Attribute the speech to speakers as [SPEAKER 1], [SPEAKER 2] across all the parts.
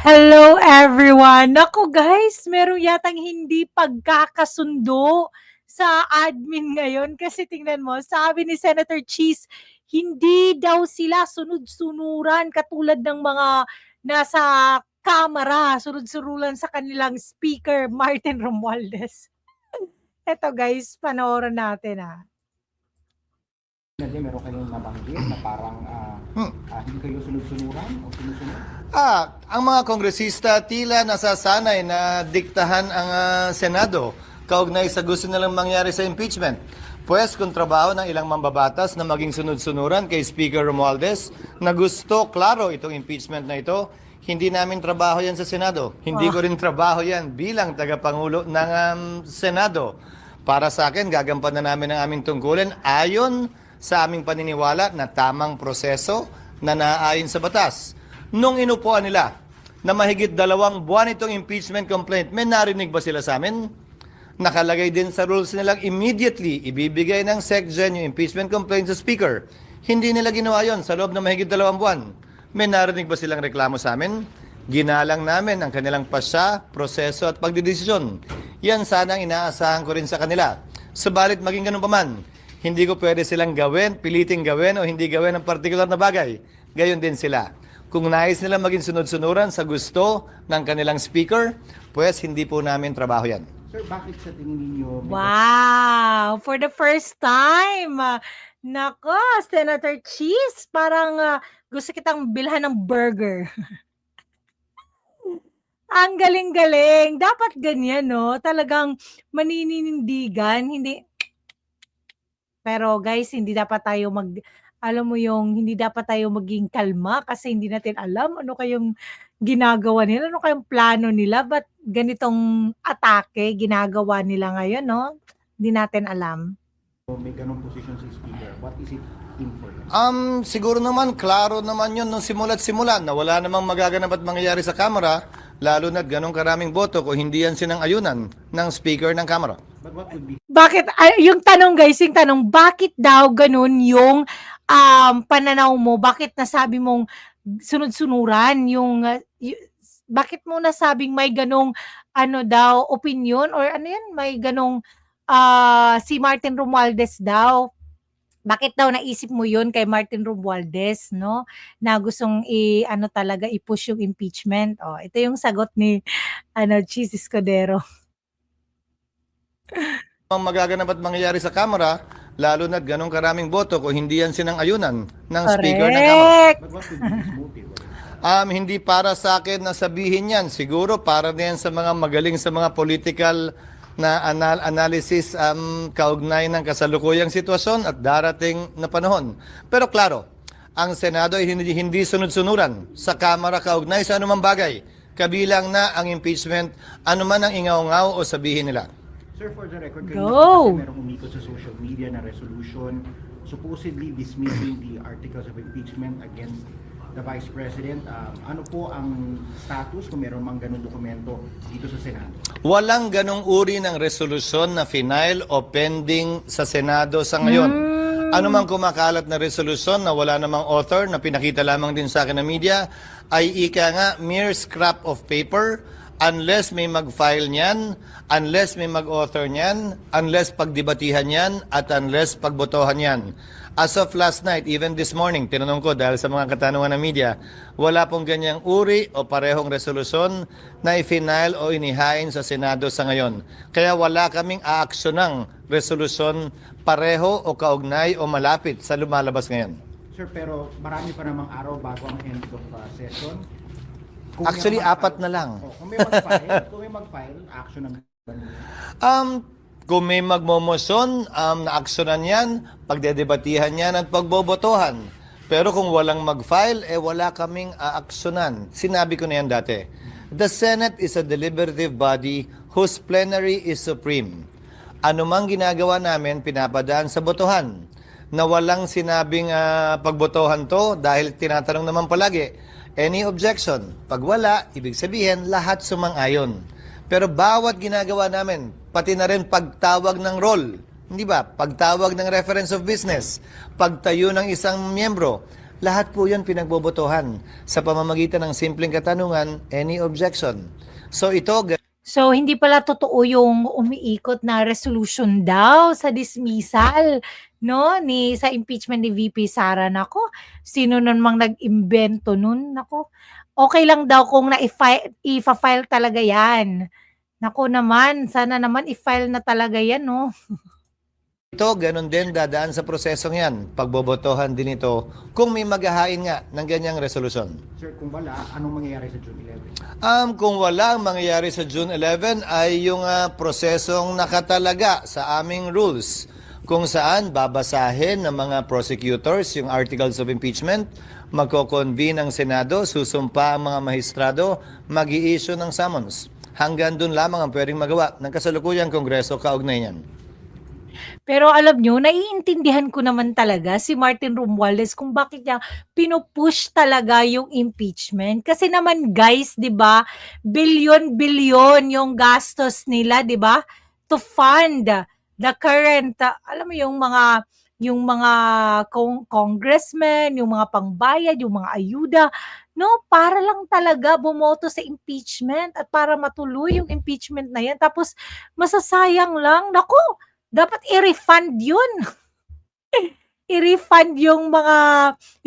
[SPEAKER 1] Hello everyone! Naku guys, meron yatang hindi pagkakasundo sa admin ngayon kasi tingnan mo, sabi ni Senator Cheese, hindi daw sila sunod-sunuran katulad ng mga nasa kamera, sunod-sunuran sa kanilang speaker, Martin Romualdez. Eto guys, panoorin natin ah.
[SPEAKER 2] Hindi, meron kayong nabanggit na parang
[SPEAKER 3] Hmm.
[SPEAKER 2] ah, hindi kayo sunod-sunuran o sinusunod?
[SPEAKER 3] Ah, ang mga kongresista tila nasasanay na diktahan ang ah, Senado kaugnay sa gusto nilang mangyari sa impeachment. Pwes kung trabaho ng ilang mambabatas na maging sunod-sunuran kay Speaker Romualdez na gusto, klaro, itong impeachment na ito, hindi namin trabaho yan sa Senado. Hindi ko rin trabaho yan bilang tagapangulo ng um, Senado. Para sa akin, gagampanan namin ang aming tungkulin ayon sa aming paniniwala na tamang proseso na naaayon sa batas. Nung inupuan nila na mahigit dalawang buwan itong impeachment complaint, may narinig ba sila sa amin? Nakalagay din sa rules nilang immediately ibibigay ng SecGen yung impeachment complaint sa Speaker. Hindi nila ginawa yon sa loob ng mahigit dalawang buwan. May narinig ba silang reklamo sa amin? Ginalang namin ang kanilang pasya, proseso at pagdidesisyon. Yan sana ang inaasahan ko rin sa kanila. Subalit maging ganun pa man, hindi ko pwede silang gawin, piliting gawin o hindi gawin ang partikular na bagay. Gayon din sila. Kung nais nila maging sunod-sunuran sa gusto ng kanilang speaker, pues hindi po namin trabaho yan.
[SPEAKER 2] Sir, bakit sa tingin ninyo
[SPEAKER 1] Wow! For the first time! Nako, Senator Cheese, parang ah, gusto kitang bilhan ng burger. Ang galing-galing. Dapat ganyan, no? Talagang maninindigan, hindi... Pero guys, hindi dapat tayo mag... Alam mo yung, hindi dapat tayo maging kalma kasi hindi natin alam ano kayong ginagawa nila, ano kayong plano nila, ba't ganitong atake ginagawa nila ngayon, no? Hindi natin alam.
[SPEAKER 2] may ganong posisyon si Speaker? What is it?
[SPEAKER 3] Um, siguro naman, klaro naman yun nung simula't simula na wala namang magaganap at mangyayari sa Kamara, lalo na't ganong karaming boto kung hindi yan sinang-ayunan ng Speaker ng Kamara.
[SPEAKER 2] But what would be
[SPEAKER 1] Bakit, ay, yung tanong guys, yung tanong, bakit daw ganun yung um, pananaw mo? Bakit nasabi mong sunod-sunuran yung, uh, y- bakit mo nasabing may ganong, ano daw, opinion or ano yan, may ganong, ah, si Martin Romualdez daw, bakit daw naisip mo yun kay Martin Romualdez, no? Na gustong i, ano talaga, i-push yung impeachment. Oh, ito yung sagot ni, ano, Cheese Escudero.
[SPEAKER 3] Ang magaganap at mangyayari sa Kamara, lalo na't ganong karaming boto kung hindi yan sinang-ayunan ng Speaker ng Kamara. Um, hindi para sa akin na sabihin yan. Siguro para na yan sa mga magaling sa mga political na anal- analysis um, kaugnay ng kasalukuyang sitwasyon at darating na panahon. Pero klaro, ang Senado ay hindi, hindi sunod-sunuran sa Kamara kaugnay sa anumang bagay. Kabilang na ang impeachment, anuman ang ingaw-ngaw o sabihin nila.
[SPEAKER 2] Sir, for the record,
[SPEAKER 1] Go!
[SPEAKER 2] kasi merong umikot sa social media na resolution supposedly dismissing the articles of impeachment against the Vice President. Um, ano po ang status kung meron mang ganung dokumento dito sa Senado?
[SPEAKER 3] Walang ganong uri ng resolusyon na final o pending sa Senado sa ngayon. Ano mang kumakalat na resolusyon na wala namang author na pinakita lamang din sa akin ng media ay ika nga mere scrap of paper unless may mag-file niyan, unless may mag-author niyan, unless pagdebatihan niyan, at unless pagbotohan niyan. As of last night, even this morning, tinanong ko dahil sa mga katanungan ng media, wala pong ganyang uri o parehong resolusyon na i-final o inihain sa Senado sa ngayon. Kaya wala kaming aaksyon resolusyon pareho o kaugnay o malapit sa lumalabas ngayon.
[SPEAKER 2] Sir, pero marami pa namang araw bago ang end of uh, session. Kung may
[SPEAKER 3] Actually,
[SPEAKER 2] mag-file-
[SPEAKER 3] apat na lang.
[SPEAKER 2] Oh, kung may mag-file, kung may mag-file, action ang
[SPEAKER 3] Um, kung may magmomosyon, um, naaksyonan yan, pagdedebatihan yan at pagbobotohan. Pero kung walang mag-file, eh wala kaming aaksyonan. Sinabi ko na yan dati. The Senate is a deliberative body whose plenary is supreme. Ano mang ginagawa namin, pinapadaan sa botohan. Na walang sinabing ah, pagbotohan to dahil tinatanong naman palagi, any objection? Pag wala, ibig sabihin lahat sumang-ayon. Pero bawat ginagawa namin, pati na rin pagtawag ng role, hindi ba? Pagtawag ng reference of business, pagtayo ng isang miyembro, Lahat po yan pinagbobotohan sa pamamagitan ng simpleng katanungan, any objection. So ito,
[SPEAKER 1] So, hindi pala totoo yung umiikot na resolution daw sa dismissal, no? Ni, sa impeachment ni VP Sara. Nako, sino nun mang nag-imbento nun? Nako, okay lang daw kung na-file, i-file talaga yan. Nako naman, sana naman i-file na talaga yan, no?
[SPEAKER 3] Ito, ganun din dadaan sa prosesong yan. Pagbobotohan din ito kung may maghahain nga ng ganyang resolusyon.
[SPEAKER 2] Sir, kung wala, anong mangyayari sa June 11?
[SPEAKER 3] Um, kung wala ang mangyayari sa June 11 ay yung ah, prosesong nakatalaga sa aming rules kung saan babasahin ng mga prosecutors yung articles of impeachment, magko-convene ang Senado, susumpa ang mga mahistrado, mag issue ng summons. Hanggang dun lamang ang pwedeng magawa ng kasalukuyang Kongreso kaugnay niyan.
[SPEAKER 1] Pero alam nyo, naiintindihan ko naman talaga si Martin Romualdez kung bakit niya pinupush talaga yung impeachment. Kasi naman guys, 'di ba? Billion-billion yung gastos nila, 'di ba? To fund the current uh, alam mo yung mga yung mga kong congressmen, yung mga pangbayad, yung mga ayuda, no, para lang talaga bumoto sa impeachment at para matuloy yung impeachment na yan. Tapos masasayang lang. Nako, dapat i-refund yun. i-refund yung mga,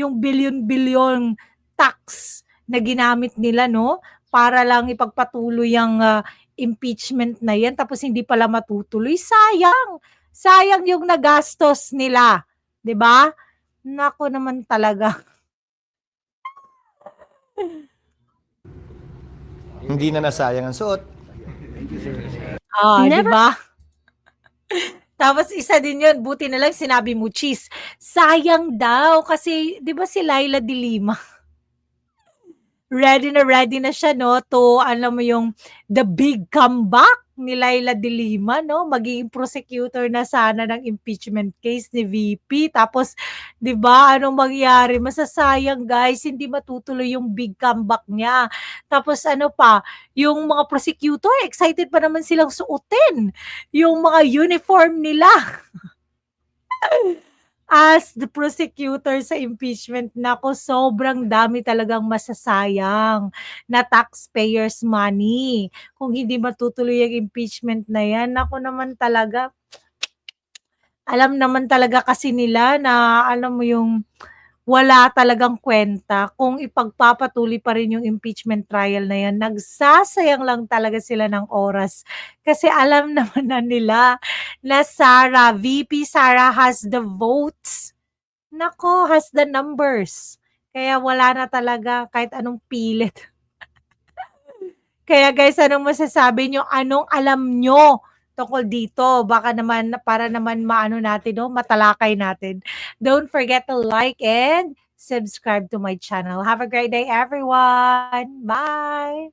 [SPEAKER 1] yung billion-billion tax na ginamit nila, no? Para lang ipagpatuloy ang ah, impeachment na yan. Tapos hindi pala matutuloy. Sayang. Sayang yung nagastos nila. 'Di ba? Nako naman talaga.
[SPEAKER 3] Hindi na nasayang ang suot.
[SPEAKER 1] Ah, 'di
[SPEAKER 4] Never-
[SPEAKER 1] ba? Tapos isa din 'yun, buti na lang sinabi mo cheese. Sayang daw kasi 'di ba si Laila de Lima? Ready na ready na siya no to alam mo yung the big comeback ni Laila de Lima no, magiging prosecutor na sana ng impeachment case ni VP. Tapos 'di ba anong mangyari? Masasayang guys, hindi matutuloy yung big comeback niya. Tapos ano pa, yung mga prosecutor excited pa naman silang suotin yung mga uniform nila as the prosecutor sa impeachment. Nako, sobrang dami talagang masasayang na taxpayers money. Kung hindi matutuloy ang impeachment na yan, nako naman talaga, alam naman talaga kasi nila na alam mo yung wala talagang kwenta kung ipagpapatuloy pa rin yung impeachment trial na yan. Nagsasayang lang talaga sila ng oras. Kasi alam naman na nila na Sara, VP Sara has the votes. Nako, has the numbers. Kaya wala na talaga kahit anong pilit. Kaya guys, anong masasabi nyo? Anong alam nyo tungkol dito? Baka naman, para naman maano natin, no? matalakay natin. Don't forget to like and subscribe to my channel. Have a great day, everyone. Bye!